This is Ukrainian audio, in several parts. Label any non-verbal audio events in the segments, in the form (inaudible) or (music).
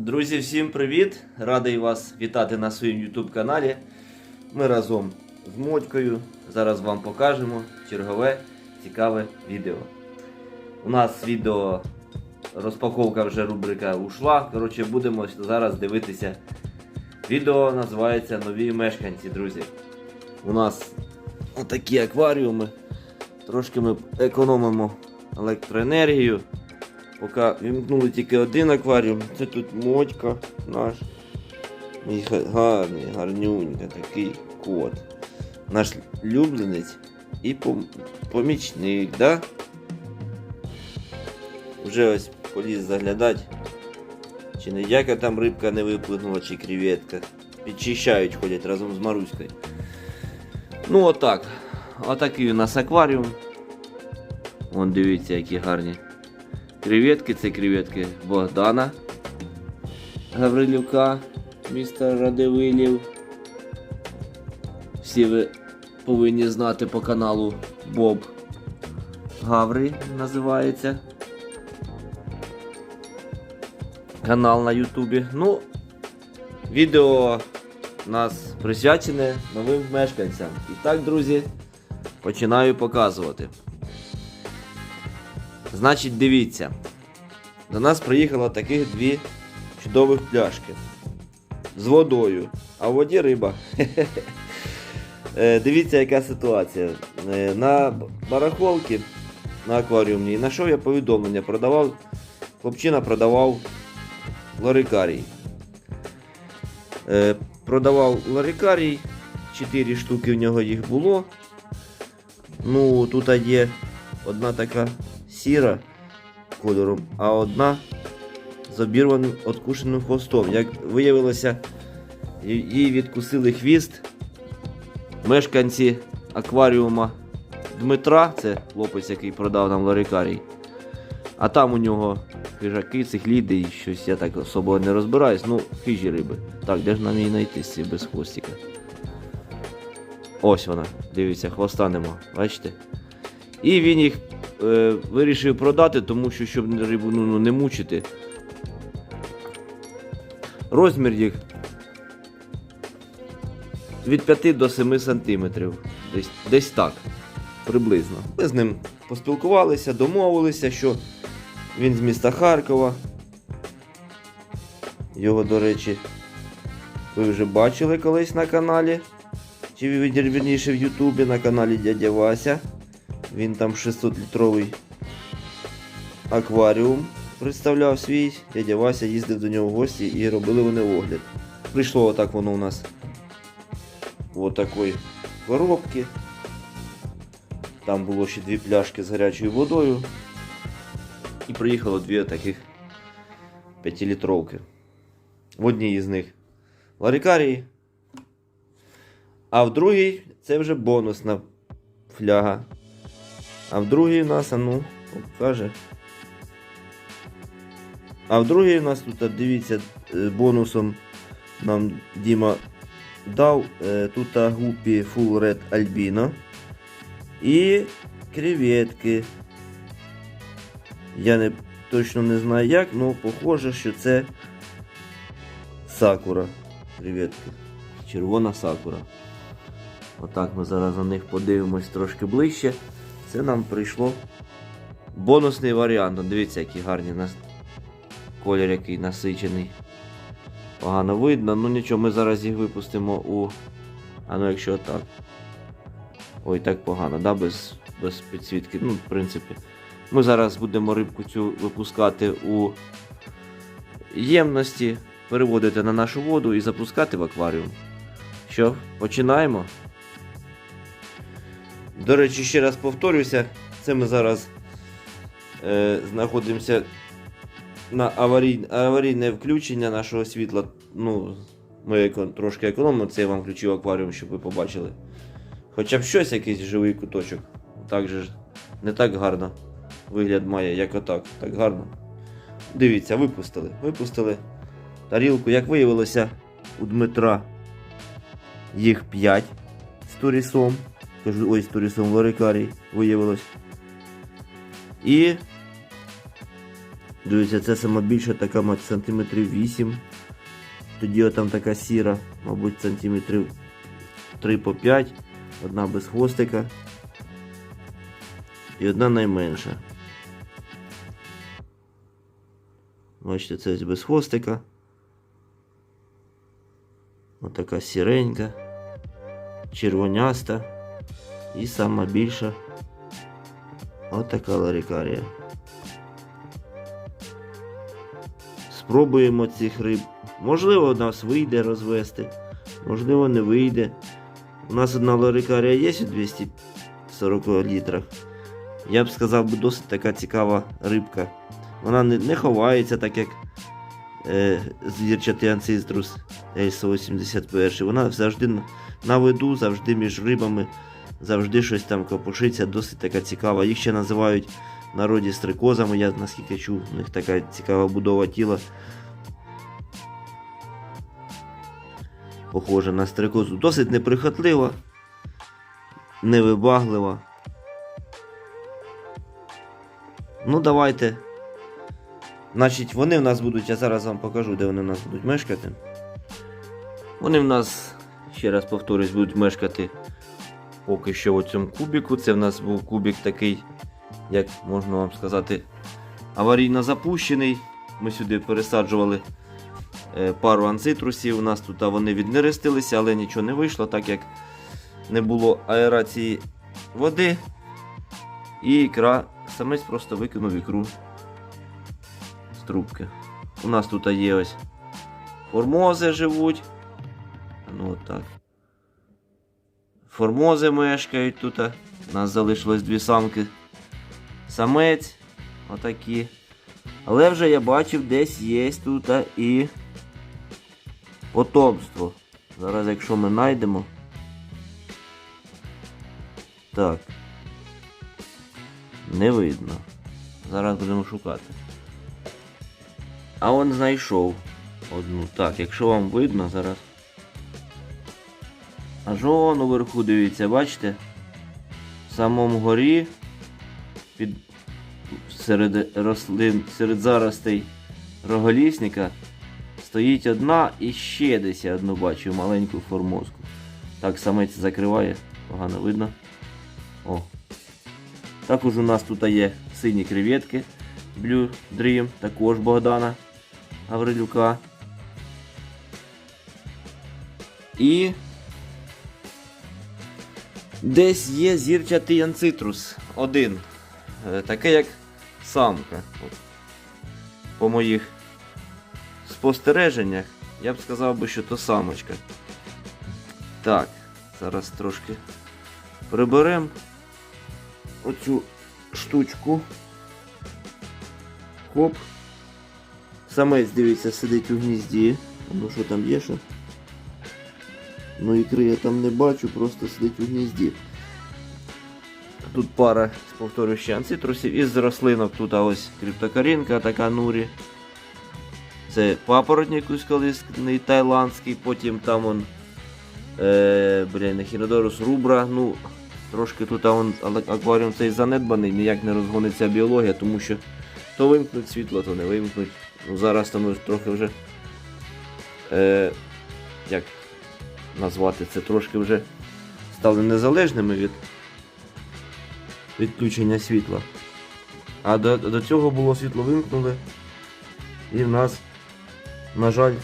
Друзі, всім привіт! Радий вас вітати на своєму YouTube каналі. Ми разом з Мотькою зараз вам покажемо чергове цікаве відео. У нас відео розпаковка вже рубрика ушла. Коротше, будемо зараз дивитися. Відео називається Нові мешканці, друзі. У нас отакі акваріуми. Трошки ми економимо електроенергію. Поки вімкнули тільки один акваріум, це тут мотька наш. Мій гарний, гарнюнька, такий кот. Наш улюбленець і пом- помічник, да? Вже ось поліз заглядати. Чи не яка там рибка не виплигнула, чи креветка. Підчищають, ходять разом з Маруською. Ну отак. Отакий у нас акваріум. Вон дивіться, які гарні. Креветки це креветки Богдана Гаврилюка, міста Радивилів. Всі ви повинні знати по каналу Боб Гаври називається. Канал на Ютубі. Ну, відео нас присвячене новим мешканцям. І так, друзі, починаю показувати. Значить, дивіться. До нас приїхало таких дві чудових пляшки з водою, а в воді риба. (laughs) Е, Дивіться, яка ситуація. Е, На барахолці на акваріумній знайшов я повідомлення, продавав, хлопчина продавав ларикарій. Е, Продавав ларикарій, 4 штуки в нього їх було. Ну, тут є одна така сіра кольором, а одна з обірваним откушеним хвостом. Як виявилося, їй відкусили хвіст мешканці акваріума Дмитра, це хлопець, який продав нам ларикарій. А там у нього хижаки, цихліди і щось я так особо не розбираюсь. Ну, хижі риби. Так, де ж нам її знайти з без хвостика? Ось вона, дивіться, хвоста нема, бачите? І він їх е, вирішив продати, тому що щоб рибу ну, ну, не мучити. Розмір їх від 5 до 7 сантиметрів. Десь, десь так. Приблизно. Ми з ним поспілкувалися, домовилися, що він з міста Харкова. Його, до речі, ви вже бачили колись на каналі. Чи вір- вірніше в Ютубі на каналі Дядя Вася. Він там 600-літровий акваріум представляв свій. Дядя Вася їздив до нього в гості і робили вони огляд. Прийшло отак воно у нас в такої коробки. Там було ще дві пляшки з гарячою водою. І приїхало дві таких 5-літровки. В одній із них ларикарії, а в другій це вже бонусна фляга. А в другій у нас, а ну, покаже. А в другій у нас тут, дивіться, е, бонусом нам Діма дав е, тут гупі Full Red Albino і креветки. Я не, точно не знаю як, але похоже, що це сакура. Креветки. Червона сакура. Отак ми зараз на них подивимось трошки ближче. Це нам прийшло бонусний варіант. Дивіться, які гарні нас колір який насичений. Погано видно, ну нічого, ми зараз їх випустимо у. А ну якщо так. Ой, так погано, да? без, без підсвітки. Ну, в принципі. Ми зараз будемо рибку цю випускати у ємності, переводити на нашу воду і запускати в акваріум. Що, починаємо? До речі, ще раз повторюся, це ми зараз е, знаходимося на аварій, аварійне включення нашого світла. Ну, ми трошки економимо, це я вам включив акваріум, щоб ви побачили. Хоча б щось, якийсь живий куточок. Так же ж не так гарно вигляд має, як отак. Так гарно. Дивіться, випустили. Випустили тарілку. Як виявилося, у Дмитра їх 5 з турісом. Кажу, ой, з турісом в Ларикарій виявилось. І Дивіться, це сама більша така мать сантиметрів 8. Тоді отам така сіра, мабуть, сантиметрів 3 по 5. Одна без хвостика. І одна найменша. Бачите, це ось без хвостика. Отака сіренька, червоняста і сама більша. Отака ларікарія. Спробуємо цих риб. Можливо, у нас вийде розвести, можливо, не вийде. У нас одна ларикарія є у 240 літрах. Я б сказав, досить така цікава рибка. Вона не, не ховається, так як е, зірчатий анциструс Ельса-81. Вона завжди на виду, завжди між рибами, завжди щось там копушиться, досить така цікава. Їх ще називають в народі стрикозами, я наскільки чув, у них така цікава будова тіла. Похожа на стрикозу. Досить неприхотлива, невибаглива. Ну, давайте. Значить, вони в нас будуть, я зараз вам покажу, де вони в нас будуть мешкати. Вони в нас, ще раз повторюсь, будуть мешкати поки що у цьому кубіку. Це в нас був кубік такий, як можна вам сказати, аварійно запущений. Ми сюди пересаджували е, пару анцитрусів. У нас тут вони віднерестилися, але нічого не вийшло, так як не було аерації води. І ікра, самець просто викинув ікру з трубки. У нас тут є ось формози живуть. Ну так. Формози мешкають тут. У нас залишилось дві самки. Самець. Отакі. Але вже я бачив, десь є тут і потомство. Зараз, якщо ми знайдемо. Так. Не видно. Зараз будемо шукати. А он знайшов одну. Так, якщо вам видно, зараз. Аж он уверху дивіться, бачите? В самому горі під серед рослин, серед заростей роголісника стоїть одна і ще десь я одну бачу маленьку формозку. Так самець закриває, погано видно. О. Також у нас тут є сині креветки Blue Dream, також Богдана Гаврилюка. І десь є зірчатий анцитрус. Один. Е, Таке як самка. По моїх спостереженнях я б сказав би, що то самочка. Так, зараз трошки приберемо оцю штучку. Хоп. Самець, дивіться, сидить у гнізді. Ну що там є що? Ну ікри я там не бачу, просто сидить у гнізді. Тут пара, повторюю ще анцитрусів. Із рослинок тут а ось криптокарінка, така нурі. Це папоротник узколисний тайландський, потім там он е, блін, Ехінодорус рубра. Ну, трошки тут а он, акваріум цей занедбаний, ніяк не розгониться біологія, тому що то вимкнуть світло, то не вимкнуть. Ну, зараз там трохи вже. Е, як назвати це трошки вже стали незалежними від відключення світла. А до, до цього було світло вимкнули. І в нас, на жаль,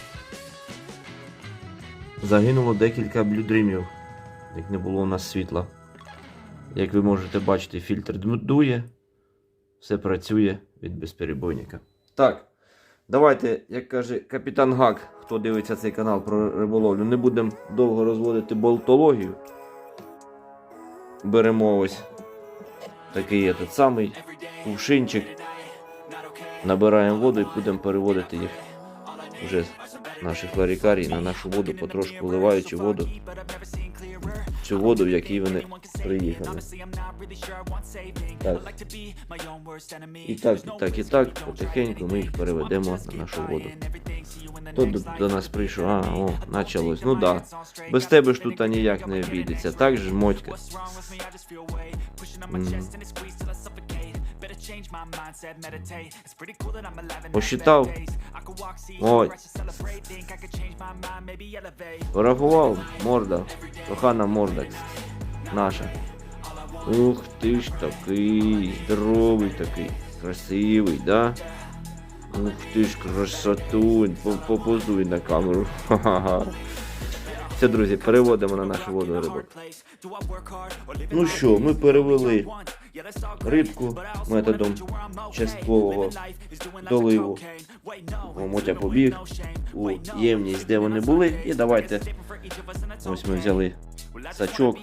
загинуло декілька блюдримів, як не було у нас світла. Як ви можете бачити, фільтр дує, все працює від безперебойника. Так, давайте, як каже капітан Гак, хто дивиться цей канал про риболовлю, не будемо довго розводити болтологію. Беремо ось такий этот самий кувшинчик, набираємо воду і будемо переводити їх вже з наших ларікарій на нашу воду, потрошку вливаючи воду, цю воду, в якій вони приїхали. Так. І так, і так, і так, потихеньку ми їх переведемо на нашу воду. Хто до, до нас прийшов? А, о, началось. Ну да. Без тебе ж тут ніяк не обійдеться. Так же мотька. Посчитав. Ой. Порахував морда. Кохана морда. Наша. Ух ти ж такий, здоровий такий, красивий, да? Ух ти ж красотунь, По- попозуй на камеру. (laughs) Ха-ха-ха. Все, друзі, переводимо на нашу воду рибок. Ну що, ми перевели рибку методом часткового доливу. Мотя побіг у ємність, де вони були. І давайте ось ми взяли сачок.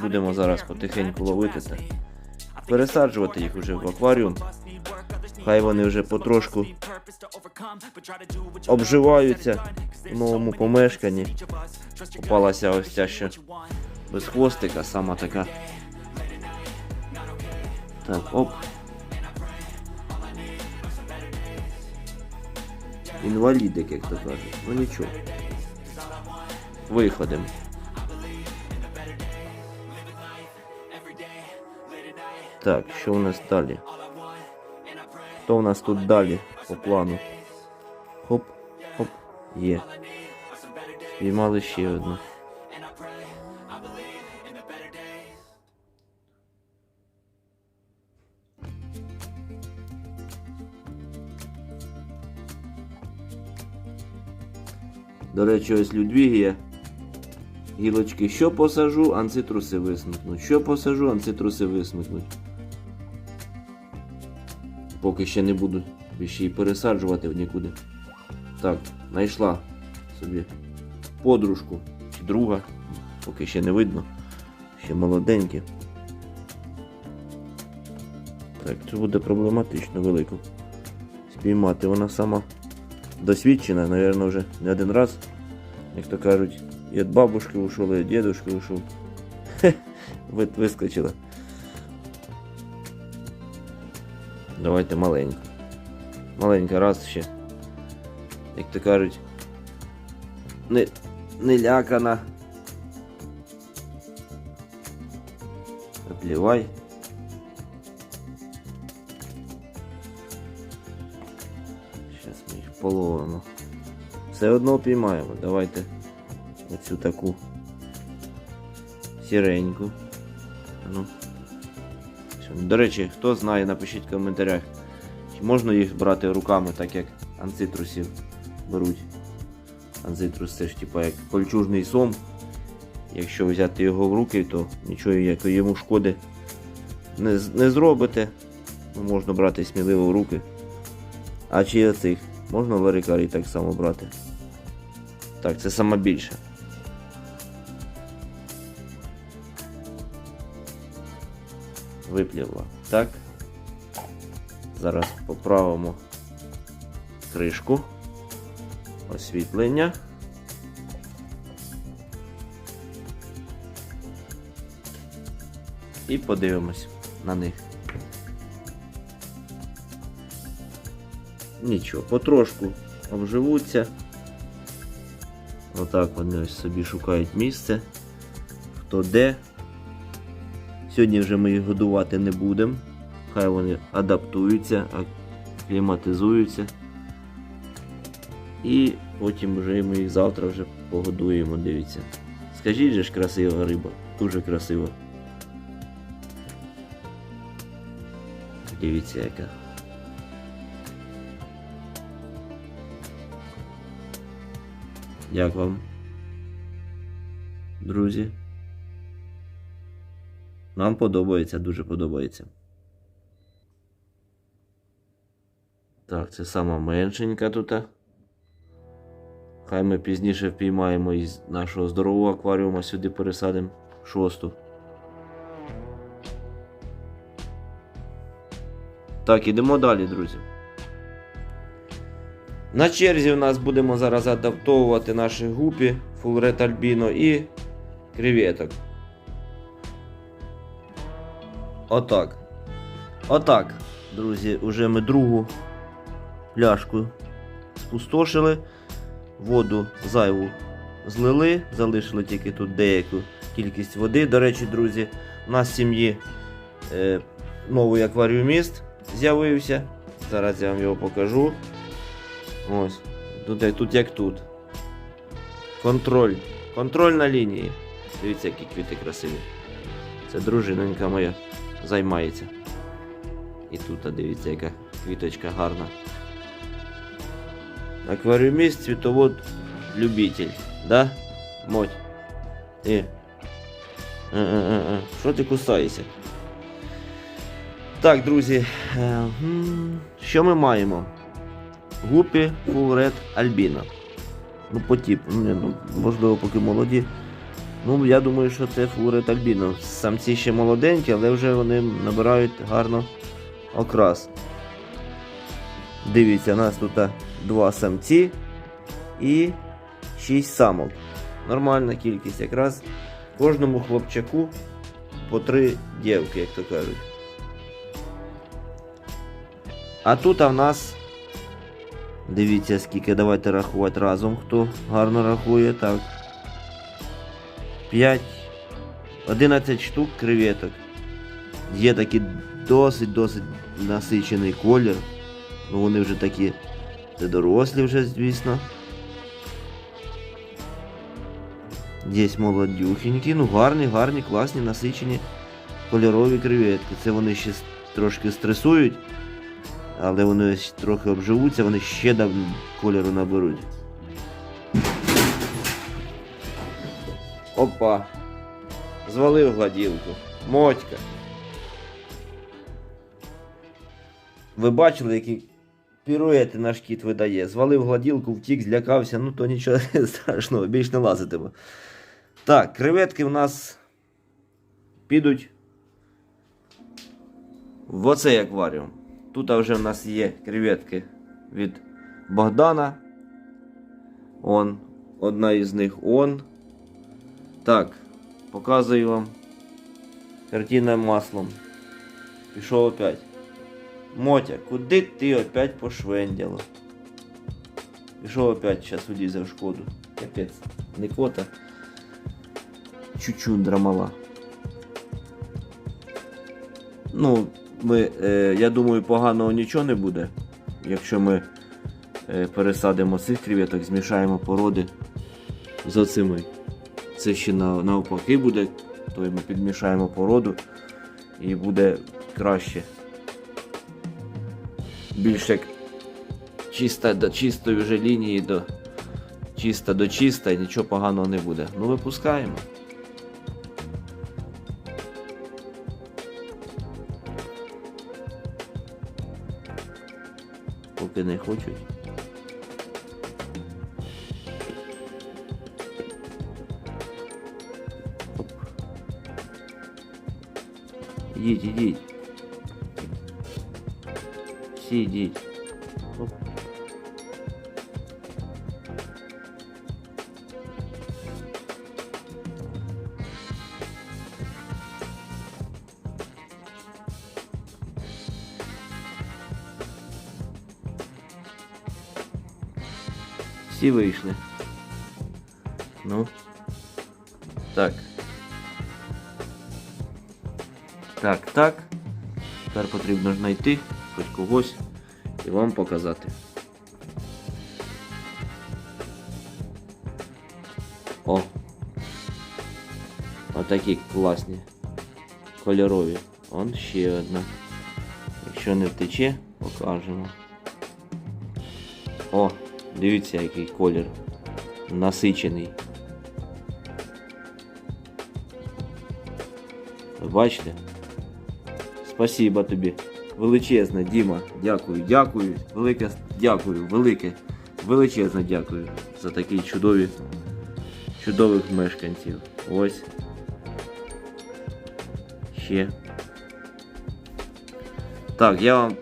Будемо зараз потихеньку ловити та пересаджувати їх уже в акваріум. Хай вони вже потрошку обживаються в новому помешканні. Попалася ось ця ще без хвостика, сама така. Так, оп. Інвалідик, як то кажуть. Ну нічого. Виходимо. Так, що у нас далі? Хто у нас тут далі по плану? Хоп, хоп, є. Спіймали ще одну. До речі, ось Людвігія. Гілочки, що посажу, анцитруси висмикнуть. Що посажу, анцитруси висмикнуть. Поки ще не буду більше її пересаджувати в нікуди. Так, знайшла собі подружку чи друга. Поки ще не видно. Ще молоденькі. Так, це буде проблематично велико. Спіймати. Вона сама досвідчена, напевно, вже не один раз. Як то кажуть, і від бабушки ушов, і від дідушки ушов. (laughs) Вискочила. Давайте маленьку. Маленька раз ще. Як то кажуть. Не, не лякана. Наплівай. Зараз ми їх половимо. Все одно піймаємо. Давайте оцю таку сіреньку. Ну. До речі, хто знає, напишіть в коментарях, чи можна їх брати руками, так як анцитрусів беруть. Анцитрус це ж типа як кольчужний сом. Якщо взяти його в руки, то нічого як йому шкоди не, не зробите. Ну, Можна брати сміливо в руки. А чи оцих? Можна в ларикарій так само брати. Так, це сама більше. Виплівла. Так. Зараз поправимо кришку. Освітлення. І подивимось на них. Нічого, потрошку обживуться. Отак вони ось собі шукають місце. Хто де. Сьогодні вже ми їх годувати не будемо. Хай вони адаптуються, акліматизуються. І потім вже ми їх завтра вже погодуємо, дивіться. Скажіть же ж красива риба, дуже красива. Дивіться яка. Як вам? Друзі? Нам подобається, дуже подобається. Так, це сама меншенька тут. Хай ми пізніше впіймаємо із нашого здорового акваріума сюди пересадимо шосту. Так, ідемо далі, друзі. На черзі у нас будемо зараз адаптовувати наші гупі, фулрет альбіно і креветок. Отак. Отак, друзі, уже ми другу пляшку спустошили, воду зайву злили, залишили тільки тут деяку кількість води. До речі, друзі, у нас в сім'ї е, новий акваріуміст, з'явився. Зараз я вам його покажу. Ось. Тут, як- тут як тут. Контроль. Контроль на лінії. Дивіться, які квіти красиві. Це дружинонька моя займається. І тут, дивіться, яка квіточка гарна. Акваріуміст, цвітовод, любитель. Да? Моть. Ти. Що ти кусаєшся? Так, друзі. е, Що ми маємо? Гупі Full Red Albino. Ну, по типу, ну, ну, можливо, поки молоді. Ну, я думаю, що це Red Albino. Самці ще молоденькі, але вже вони набирають гарно окрас. Дивіться, у нас тут два самці і 6 самок. Нормальна кількість. Якраз кожному хлопчаку по три дівки, як то кажуть. А тут в нас. Дивіться, скільки давайте рахувати разом, хто гарно рахує. Так. 5. 11 штук креветок. Є такий досить-досить насичений колір. Ну вони вже такі. Це дорослі вже, звісно. Є молодюхенькі, ну гарні, гарні, класні, насичені кольорові креветки. Це вони ще трошки стресують, але вони трохи обживуться, вони ще дав кольору наберуть. Опа. Звалив гладілку. Мотька. Ви бачили, які піруети наш кіт видає. Звалив гладілку, втік, злякався, ну то нічого (laughs) страшного, більш не лазитиме. Так, креветки в нас підуть в оцей акваріум. Тут вже в нас є креветки від Богдана. Он, одна із них он. Так, показую вам. Картина маслом. Пішов опять. Мотя, куди ти опять пошвендяла? Пішов опять зараз улізе в шкоду. Капець. Не кота. Чучундра мала. Ну, ми, е, я думаю, поганого нічого не буде. Якщо ми е, пересадимо цих креветок, змішаємо породи з оцими. Це ще навпаки буде, то ми підмішаємо породу і буде краще. Більш як чиста до чистої вже лінії до чиста до чиста і нічого поганого не буде. Ну випускаємо. Поки не хочуть. Ідіть, ідіть. Всі йдіть. Оп. Всі вийшли. Ну. Так. Так, так. Тепер потрібно знайти хоч когось і вам показати. О! Отакі класні. Кольорові. Он ще одна. Якщо не втече, покажемо. О, дивіться, який колір насичений. Бачите? Спасибо тобі. Величезне, Діма. Дякую, дякую. Велике дякую, велике, величезне дякую за такі чудові, чудових мешканців. Ось. Ще. Так, я вам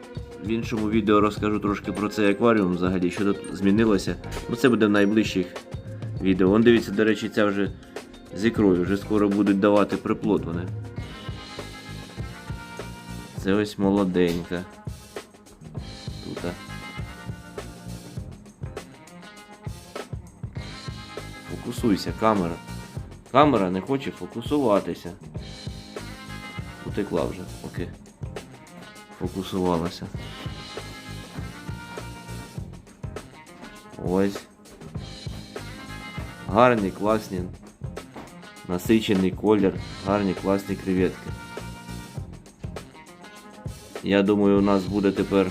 в іншому відео розкажу трошки про цей акваріум взагалі, що тут змінилося. Ну це буде в найближчих відео. Вон дивіться, до речі, ця вже з ікрою, вже скоро будуть давати приплод вони. Це ось молоденька. Тут. Фокусуйся, камера. Камера не хоче фокусуватися. Утекла вже, окей. сфокусувалася. Ось. Гарні, класні. Насичений колір, гарні, класні креветки. Я думаю, у нас буде тепер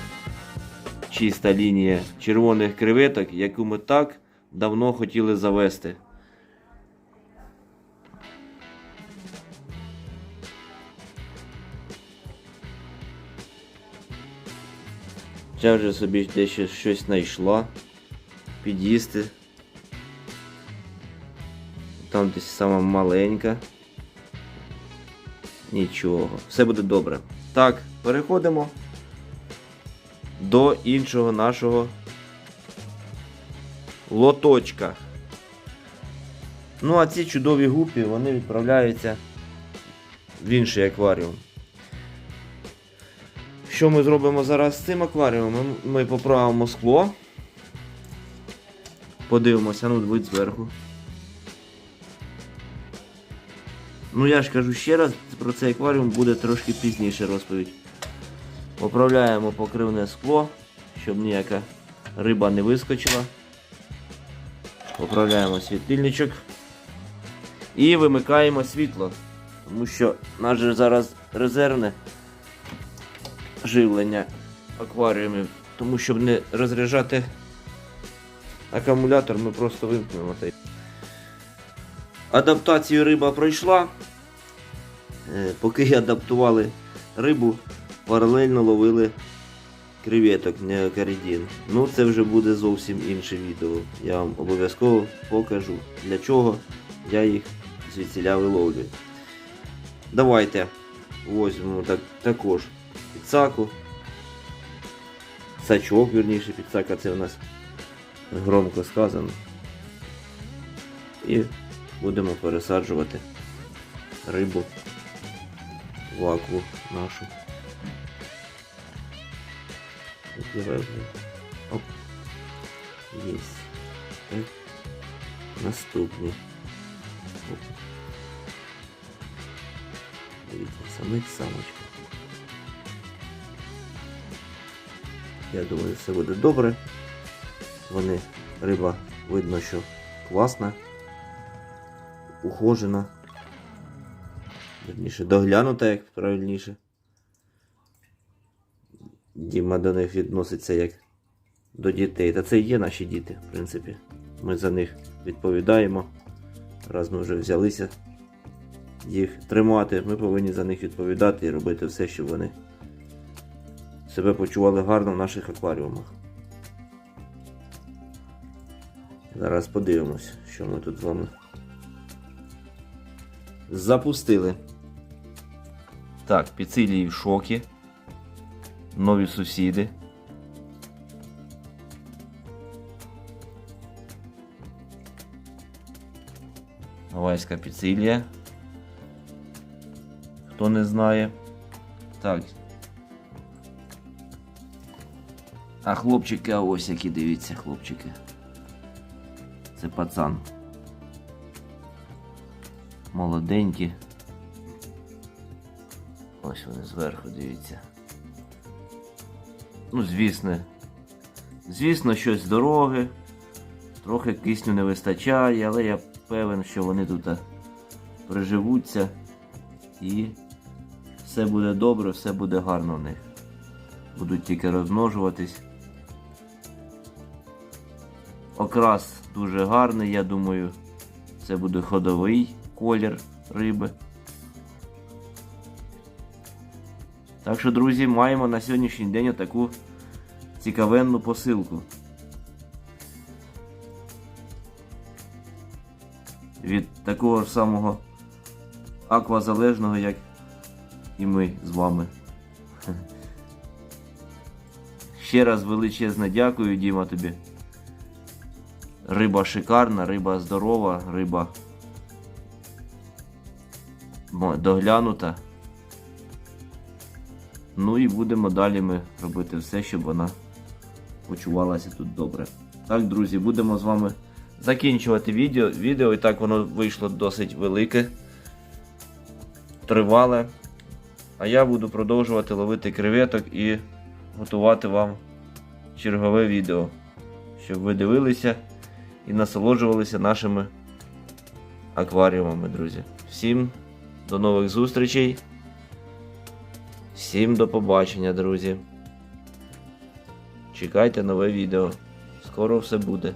чиста лінія червоних креветок, яку ми так давно хотіли завести. Я вже собі дещо щось знайшла під'їсти. Там десь сама маленька. Нічого, все буде добре. Так, переходимо до іншого нашого лоточка. Ну, а ці чудові гупі вони відправляються в інший акваріум. Що ми зробимо зараз з цим акваріумом? Ми поправимо скло. Подивимося, ну вид зверху. Ну я ж кажу ще раз, про цей акваріум буде трошки пізніше розповідь. Поправляємо покривне скло, щоб ніяка риба не вискочила. Поправляємо світильничок. І вимикаємо світло. Тому що наш же зараз резервне живлення акваріумів. Тому щоб не розряджати акумулятор, ми просто вимкнемо цей. Адаптацію риба пройшла. Е, Поки адаптували рибу, паралельно ловили креветок неокаридін. Ну це вже буде зовсім інше відео. Я вам обов'язково покажу, для чого я їх звідсіля виловлюю. Давайте возьмемо так, також підсаку. Сачок, вірніше, підсака це у нас громко сказано. І будемо пересаджувати рибу в акву нашу. Давай, Оп. Єсть. Так. Наступний. Оп. Дивіться, самець самочка. Я думаю, все буде добре. Вони, риба, видно, що класна, ухожена. Вірніше, доглянута, як правильніше. Діма до них відноситься як до дітей. Та це і є наші діти, в принципі. Ми за них відповідаємо. Раз ми вже взялися їх тримати, ми повинні за них відповідати і робити все, щоб вони себе почували гарно в наших акваріумах. Зараз подивимось, що ми тут з вами запустили. Так, піцилії в шокі. Нові сусіди. Гавайська піцилія. Хто не знає. Так. А хлопчики, а ось які дивіться, хлопчики. Це пацан. Молоденькі. Ось вони зверху, дивіться. Ну, звісно. Звісно, щось з дороги. Трохи кисню не вистачає, але я певен, що вони тут приживуться і все буде добре, все буде гарно в них. Будуть тільки розмножуватись. Окрас дуже гарний, я думаю, це буде ходовий колір риби. Так що, друзі, маємо на сьогоднішній день таку цікавенну посилку. Від такого ж самого аквазалежного, як і ми з вами. (laughs) Ще раз величезне дякую, Діма, тобі. Риба шикарна, риба здорова, риба доглянута. Ну і будемо далі ми робити все, щоб вона почувалася тут добре. Так, друзі, будемо з вами закінчувати відео. Відео і так воно вийшло досить велике, тривале. А я буду продовжувати ловити креветок і готувати вам чергове відео, щоб ви дивилися і насолоджувалися нашими акваріумами, друзі. Всім до нових зустрічей. Всім до побачення, друзі. Чекайте нове відео. Скоро все буде.